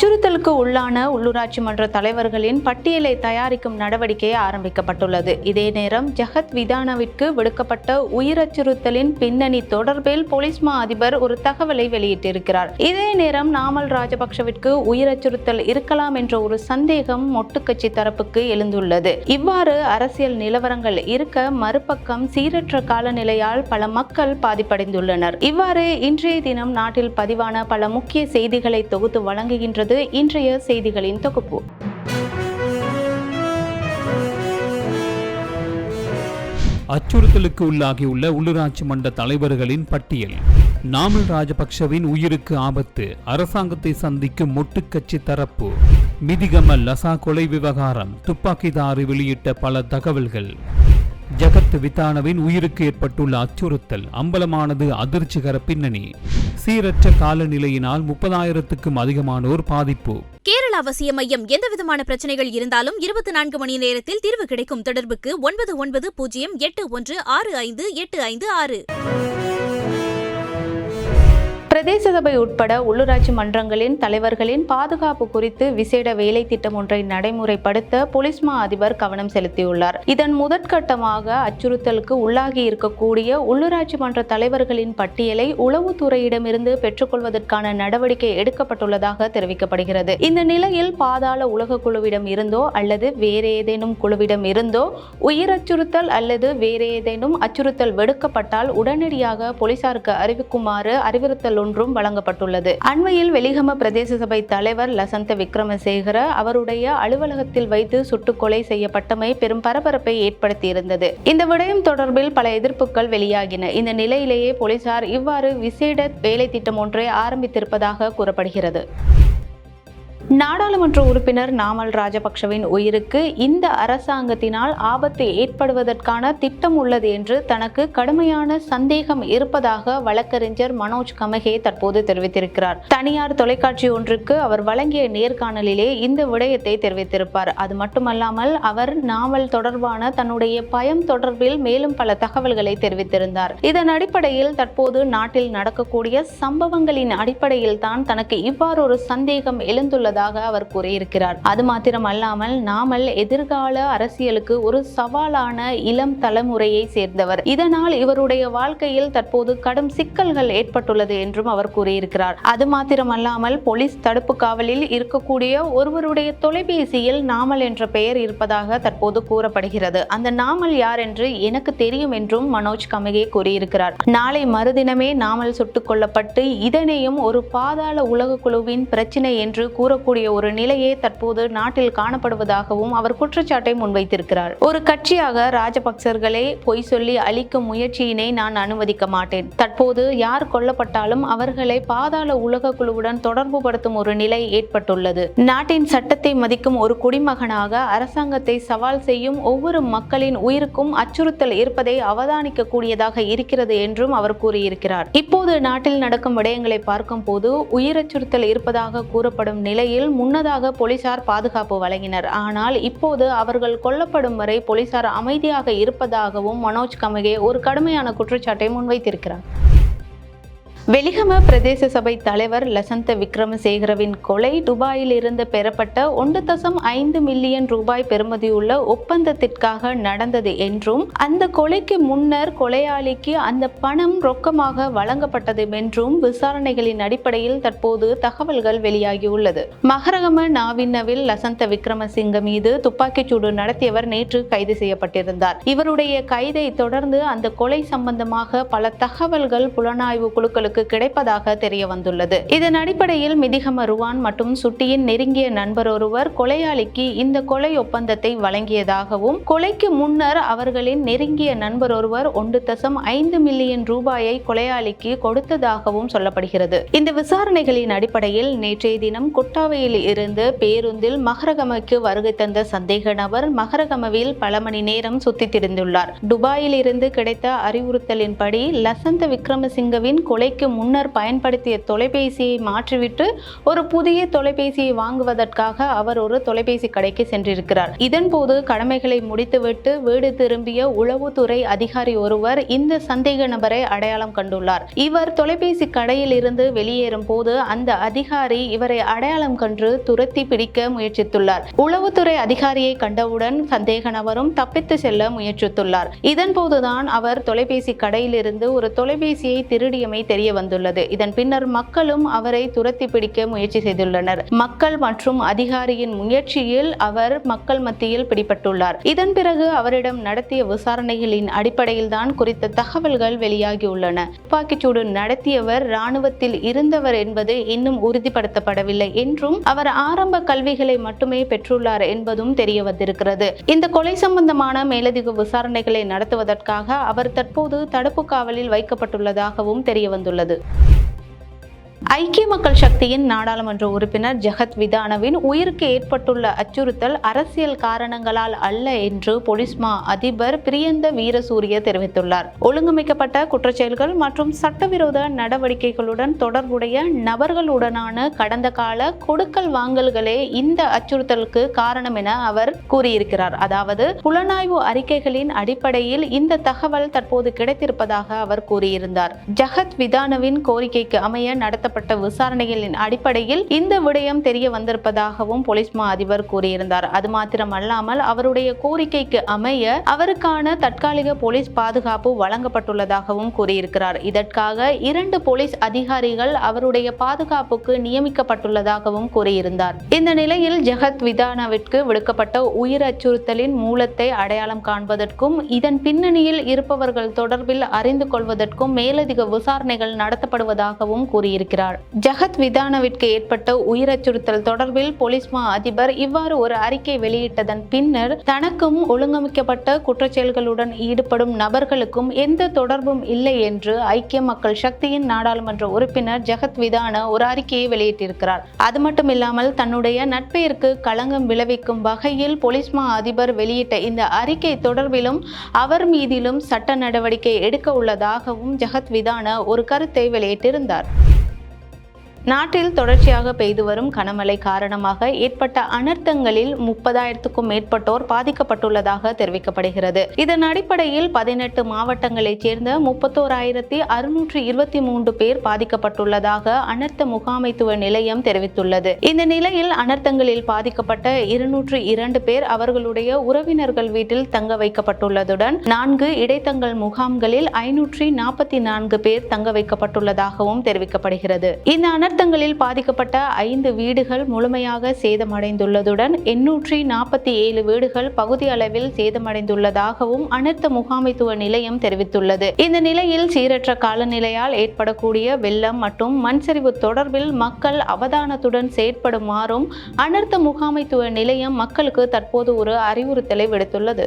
அச்சுறுத்தலுக்கு உள்ளான உள்ளூராட்சி மன்ற தலைவர்களின் பட்டியலை தயாரிக்கும் நடவடிக்கை ஆரம்பிக்கப்பட்டுள்ளது. இதே நேரம் ஜகத் விதானவிற்கு விடுக்கப்பட்ட உயிர் அச்சுறுத்தலின் பின்னணி தொடர்பில் போலீஸ் மா அதிபர் ஒரு தகவலை வெளியிட்டிருக்கிறார். இதே நேரம் நாமல் ராஜபக்ஷவிற்கு உயிர் அச்சுறுத்தல் இருக்கலாம் என்ற ஒரு சந்தேகம் மொட்டுக்கட்சி தரப்புக்கு எழுந்துள்ளது. இவ்வாறு அரசியல் நிலவரங்கள் இருக்க மறுபக்கம் சீரற்ற காலநிலையால் பல மக்கள் பாதிப்படைந்துள்ளனர். இவ்வாறு இன்றைய தினம் நாட்டில் பதிவான பல முக்கிய செய்திகளை தொகுத்து வழங்குகின்றது இன்றைய செய்திகளின் தொகுப்பு. அச்சுறுத்தலுக்கு உள்ளாகியுள்ள உள்ளூராட்சி மன்ற தலைவர்களின் பட்டியல். நாமல் ராஜபக்ஷவின் உயிருக்கு ஆபத்து அரசாங்கத்தை சந்திக்கும் மொட்டுக்கட்சி தரப்பு. மிதிகம லசா கொலை விவகாரம் துப்பாக்கிதாரி வெளியிட்ட பல தகவல்கள். ஜகத் வித்தானவின் உயிருக்கு ஏற்பட்டுள்ள அச்சுறுத்தல் அம்பலமானது அதிர்ச்சிகர பின்னணி. சீரற்ற காலநிலையினால் முப்பதாயிரத்துக்கும் அதிகமானோர் பாதிப்பு. கேரள அவசிய மையம் எந்தவிதமான பிரச்சனைகள் இருந்தாலும் இருபத்தி நான்கு மணி நேரத்தில் தீர்வு கிடைக்கும் தொடர்புக்கு ஒன்பது ஒன்பது பூஜ்ஜியம் எட்டு ஒன்று ஆறு ஐந்து எட்டு ஐந்து ஆறு. பிரதேச சபை உட்பட உள்ளூராட்சி மன்றங்களின் தலைவர்களின் பாதுகாப்பு குறித்து விசேட வேலை திட்டம் ஒன்றை நடைமுறைப்படுத்த போலீஸ் மா அதிபர் கவனம் செலுத்தியுள்ளார். இதன் முதற்கட்டமாக அச்சுறுத்தலுக்கு உள்ளாகி இருக்கக்கூடிய உள்ளூராட்சி மன்ற தலைவர்களின் பட்டியலை உளவுத்துறையிடமிருந்து பெற்றுக்கொள்வதற்கான நடவடிக்கை எடுக்கப்பட்டுள்ளதாக தெரிவிக்கப்படுகிறது. இந்த நிலையில் பாதாள உலக குழுவிடம் இருந்தோ அல்லது வேறு ஏதேனும் குழுவிடம் இருந்தோ உயிர் அச்சுறுத்தல் அல்லது வேறு ஏதேனும் அச்சுறுத்தல் விடுக்கப்பட்டால் உடனடியாக போலீசாருக்கு அறிவிக்குமாறு அறிவுறுத்தல் ஒன்றும் வழங்கப்பட்டுள்ளது. அண்மையில் வெலிகம பிரதேச சபை தலைவர் லசந்த விக்ரமசேகர அவருடைய அலுவலகத்தில் வைத்து சுட்டுக்கொலை செய்யப்பட்டமை பெரும் பரபரப்பை ஏற்படுத்தியிருந்தது. இந்த விடயம் தொடர்பில் பல எதிர்ப்புகள் வெளியாகின. இந்த நிலையிலேயே போலீசார் இவ்வாறு விசேட வேலை திட்டம் ஒன்றை ஆரம்பித்திருப்பதாக கூறப்படுகிறது. நாடாளுமன்ற உறுப்பினர் நாமல் ராஜபக்ஷவின் உயிருக்கு இந்த அரசாங்கத்தினால் ஆபத்து ஏற்படுவதற்கான திட்டம் உள்ளது என்று தனக்கு கடுமையான சந்தேகம் இருப்பதாக வழக்கறிஞர் மனோஜ் கமகே தற்போது தெரிவித்திருக்கிறார். தனியார் தொலைக்காட்சி ஒன்றுக்கு அவர் வழங்கிய நேர்காணலிலே இந்த விடயத்தை தெரிவித்திருப்பார். அது மட்டுமல்லாமல் அவர் நாவல் தொடர்பான தன்னுடைய பயம் தொடர்பில் மேலும் பல தகவல்களை தெரிவித்திருந்தார். இதன் அடிப்படையில் தற்போது நாட்டில் நடக்கக்கூடிய சம்பவங்களின் அடிப்படையில் தான் தனக்கு இவ்வாறு ஒரு சந்தேகம் உள்ளதாக அவர் கூறியிருக்கிறார். அது மாத்திரம் அல்லாமல் நாமல் எதிர்கால அரசியலுக்கு ஒரு சவாலான இளம் தலைமுறையை சேர்ந்தவர். இதனால் இவருடைய வாழ்க்கையில் தற்போது கடும் சிக்கல்கள் ஏற்பட்டுள்ளது என்றும் அவர் கூறியிருக்கிறார். அது மாத்திரமல்லாமல் போலீஸ் தடுப்பு காவலில் இருக்கக்கூடிய ஒருவருடைய தொலைபேசியில் நாமல் என்ற பெயர் இருப்பதாக தற்போது கூறப்படுகிறது. அந்த நாமல் யார் என்று எனக்கு தெரியும் என்றும் மனோஜ் கமகே கூறியிருக்கிறார். நாளை மறுதினமே நாமல் சுட்டுக் கொல்லப்பட்டு இதனையும் ஒரு பாதாள உலக குழுவின் பிரச்சினை என்று கூறக்கூடிய ஒரு நிலையே தற்போது நாட்டில் காணப்படுவதாகவும் அவர் குற்றச்சாட்டை முன்வைத்திருக்கிறார். ஒரு கட்சியாக ராஜபக்சர்களை பொய் சொல்லி அழிக்கும் முயற்சியினை நான் அனுமதிக்க மாட்டேன். தற்போது யார் கொல்லப்பட்டாலும் அவர்களை பாதாள உலக குழுவுடன் தொடர்பு படுத்தும் ஒரு நிலை ஏற்பட்டுள்ளது. நாட்டின் சட்டத்தை மதிக்கும் ஒரு குடிமகனாக அரசாங்கத்தை சவால் செய்யும் ஒவ்வொரு மக்களின் உயிருக்கும் அச்சுறுத்தல் இருப்பதை அவதானிக்க கூடியதாக இருக்கிறது என்றும் அவர் கூறியிருக்கிறார். இப்போது நாட்டில் நடக்கும் விடயங்களை பார்க்கும் போது உயிரச்சுறுத்தல் இருப்பதாக கூறப்படும் நிலை நிலையில் முன்னதாக போலீசார் பாதுகாப்பு வழங்கினர். ஆனால் இப்போது அவர்கள் கொல்லப்படும் வரை போலீசார் அமைதியாக இருப்பதாகவும் மனோஜ் கமகே ஒரு கடுமையான குற்றச்சாட்டை முன்வைத்திருக்கிறார். வெலிகம பிரதேச சபை தலைவர் லசந்த விக்ரமசேகரவின் கொலை துபாயில் இருந்து பெறப்பட்ட ஒன்று தசம் ஐந்து மில்லியன் ரூபாய் பெறுமதியுள்ள ஒப்பந்தத்திற்காக நடந்தது என்றும் அந்த கொலைக்கு முன்னர் கொலையாளிக்கு அந்த பணம் ரொக்கமாக வழங்கப்பட்டது என்றும் விசாரணைகளின் அடிப்படையில் தற்போது தகவல்கள் வெளியாகியுள்ளது. மகரகம நாவின்னவில் லசந்த விக்ரமசிங்க மீது துப்பாக்கிச்சூடு நடத்தியவர் நேற்று கைது செய்யப்பட்டிருந்தார். இவருடைய கைதை தொடர்ந்து அந்த கொலை சம்பந்தமாக பல தகவல்கள் புலனாய்வு குழுக்களுக்கு கிடைப்பதாக தெரிய வந்துள்ளது இதன் அடிப்படையில் மிதிகம ருவான் மற்றும் சுட்டியின் நெருங்கிய நண்பர் ஒருவர் கொலையாளிக்கு இந்த கொலை ஒப்பந்தத்தை வழங்கியதாகவும் கொலைக்கு முன்னர் அவர்களின் நெருங்கிய நண்பர் ஒருவர் ஒன்று தசம் ஐந்து மில்லியன் ரூபாயை கொலையாளிக்கு கொடுத்ததாகவும் சொல்லப்படுகிறது. இந்த விசாரணைகளின் அடிப்படையில் நேற்றைய தினம் கொட்டாவையில் இருந்து பேருந்தில் மகரகமக்கு வருகை தந்த சந்தேக நபர் மகரகமவில் பல மணி நேரம் சுத்தித் திரிந்துள்ளார். துபாயில் இருந்து கிடைத்த அறிவுறுத்தலின்படி லசந்த விக்ரமசிங்கவின் கொலைக்கு முன்னர் பயன்படுத்திய தொலைபேசியை மாற்றிவிட்டு ஒரு புதிய தொலைபேசியை வாங்குவதற்காக அவர் ஒரு தொலைபேசி கடைக்கு சென்றிருக்கிறார். இதன்போது கடமைகளை முடித்துவிட்டு வீடு திரும்பிய உளவுத்துறை அதிகாரி ஒருவர் இந்த சந்தேக நபரை அடையாளம் கண்டுள்ளார். இவர் தொலைபேசி கடையில் இருந்து வெளியேறும் போது அந்த அதிகாரி இவரை அடையாளம் கண்டு துரத்தி பிடிக்க முயற்சித்துள்ளார். உளவுத்துறை அதிகாரியை கண்டவுடன் சந்தேக நபரும் தப்பித்து செல்ல முயற்சித்துள்ளார். இதன் போதுதான் அவர் தொலைபேசி கடையிலிருந்து ஒரு தொலைபேசியை திருடியமை தெரிய வந்துள்ளது. இதன் பின்னர் மக்களும் அவரை துரத்தி பிடிக்க முயற்சி செய்துள்ளனர். மக்கள் மற்றும் அதிகாரியின் முயற்சியில் அவர் மக்கள் மத்தியில் பிடிபட்டுள்ளார். இதன் பிறகு அவரிடம் நடத்திய விசாரணைகளின் அடிப்படையில் தான் குறித்த தகவல்கள் வெளியாகியுள்ளன. துப்பாக்கிச்சூடு நடத்தியவர் ராணுவத்தில் இருந்தவர் என்பது இன்னும் உறுதிப்படுத்தப்படவில்லை என்றும் அவர் ஆரம்ப கல்விகளை மட்டுமே பெற்றுள்ளார் என்பதும் தெரிய வந்திருக்கிறது இந்த கொலை சம்பந்தமான மேலதிக விசாரணைகளை நடத்துவதற்காக அவர் தற்போது தடுப்பு காவலில் வைக்கப்பட்டுள்ளதாகவும் தெரிய வந்துள்ளது എന്നുള്ളത് ஐக்கிய மக்கள் சக்தியின் நாடாளுமன்ற உறுப்பினர் ஜெகத் விதானவின் உயிருக்கு ஏற்பட்டுள்ள அச்சுறுத்தல் அரசியல் காரணங்களால் அல்ல என்று பொலிஸ்மா அதிபர் பிரியந்த வீரசூரிய தெரிவித்துள்ளார். ஒழுங்கமைக்கப்பட்ட குற்றச்செயல்கள் மற்றும் சட்டவிரோத நடவடிக்கைகளுடன் தொடர்புடைய நபர்களுடனான கடந்த கால கொடுக்கல் வாங்கல்களே இந்த அச்சுறுத்தலுக்கு காரணம் என அவர் கூறியிருக்கிறார். அதாவது புலனாய்வு அறிக்கைகளின் அடிப்படையில் இந்த தகவல் தற்போது கிடைத்திருப்பதாக அவர் கூறியிருந்தார். ஜகத் விதானவின் கோரிக்கைக்கு அமைய நடத்த நடத்தப்பட்ட விசாரணைகளின் அடிப்படையில் இந்த விடயம் தெரிய வந்திருப்பதாகவும் போலீஸ் மா அதிபர் கூறியிருந்தார். அது மாத்திரமல்லாமல் அவருடைய கோரிக்கைக்கு அமைய அவருக்கான தற்காலிக போலீஸ் பாதுகாப்பு வழங்கப்பட்டுள்ளதாகவும் கூறியிருக்கிறார். இதற்காக இரண்டு போலீஸ் அதிகாரிகள் அவருடைய பாதுகாப்புக்கு நியமிக்கப்பட்டுள்ளதாகவும் கூறியிருந்தார். இந்த நிலையில் ஜெகத் விதானாவிற்கு விடுக்கப்பட்ட உயிர் அச்சுறுத்தலின் மூலத்தை அடையாளம் காண்பதற்கும் இதன் பின்னணியில் இருப்பவர்கள் தொடர்பில் அறிந்து கொள்வதற்கும் மேலதிக விசாரணைகள் நடத்தப்படுவதாகவும் கூறியிருக்கிறார். ஜெகத் விதானவிற்கு ஏற்பட்ட உயிர் அச்சுறுத்தல் தொடர்பில் போலீஸ் மா அதிபர் இவ்வாறு ஒரு அறிக்கை வெளியிட்டதன் பின்னர் தனக்கும் ஒழுங்கமைக்கப்பட்ட குற்றச்செயல்களுடன் ஈடுபடும் நபர்களுக்கும் எந்த தொடர்பும் இல்லை என்று ஐக்கிய மக்கள் சக்தியின் நாடாளுமன்ற உறுப்பினர் ஜெகத் விதான ஒரு அறிக்கையை வெளியிட்டிருக்கிறார். அது மட்டும் இல்லாமல் தன்னுடைய நட்பெயருக்கு களங்கம் விளைவிக்கும் வகையில் போலீஸ் மா அதிபர் வெளியிட்ட இந்த அறிக்கை தொடர்பிலும் அவர் மீதிலும் சட்ட நடவடிக்கை எடுக்க உள்ளதாகவும் ஜெகத் விதான ஒரு கருத்தை வெளியிட்டிருந்தார். நாட்டில் தொடர்ச்சியாக பெய்து வரும் கனமழை காரணமாக ஏற்பட்ட அனர்த்தங்களில் முப்பதாயிரத்துக்கும் மேற்பட்டோர் பாதிக்கப்பட்டுள்ளதாக தெரிவிக்கப்படுகிறது. இதன் அடிப்படையில் பதினெட்டு மாவட்டங்களைச் சேர்ந்த முப்பத்தோராயிரத்தி அறுநூற்றி இருபத்தி மூன்று பேர் பாதிக்கப்பட்டுள்ளதாக அனர்த்த முகாமைத்துவ நிலையம் தெரிவித்துள்ளது. இந்த நிலையில் அனர்த்தங்களில் பாதிக்கப்பட்ட இருநூற்று இரண்டு பேர் அவர்களுடைய உறவினர்கள் வீட்டில் தங்க வைக்கப்பட்டுள்ளதுடன் நான்கு இடைத்தங்கள் முகாம்களில் ஐநூற்றி நாற்பத்தி நான்கு பேர் தங்க வைக்கப்பட்டுள்ளதாகவும் தெரிவிக்கப்படுகிறது. இந்த அனர்த்தங்களில் பாதிக்கப்பட்ட ஐந்து வீடுகள் முழுமையாக சேதமடைந்துள்ளதுடன் எண்ணூற்றி நாற்பத்தி ஏழு வீடுகள் பகுதி அளவில் சேதமடைந்துள்ளதாகவும் அனர்த்த முகாமைத்துவ நிலையம் தெரிவித்துள்ளது. இந்த நிலையில் சீரற்ற காலநிலையால் ஏற்படக்கூடிய வெள்ளம் மற்றும் மண்சரிவு தொடர்பில் மக்கள் அவதானத்துடன் செயற்படுமாறும் அனர்த்த முகாமைத்துவ நிலையம் மக்களுக்கு தற்போது ஒரு அறிவுறுத்தலை விடுத்துள்ளது.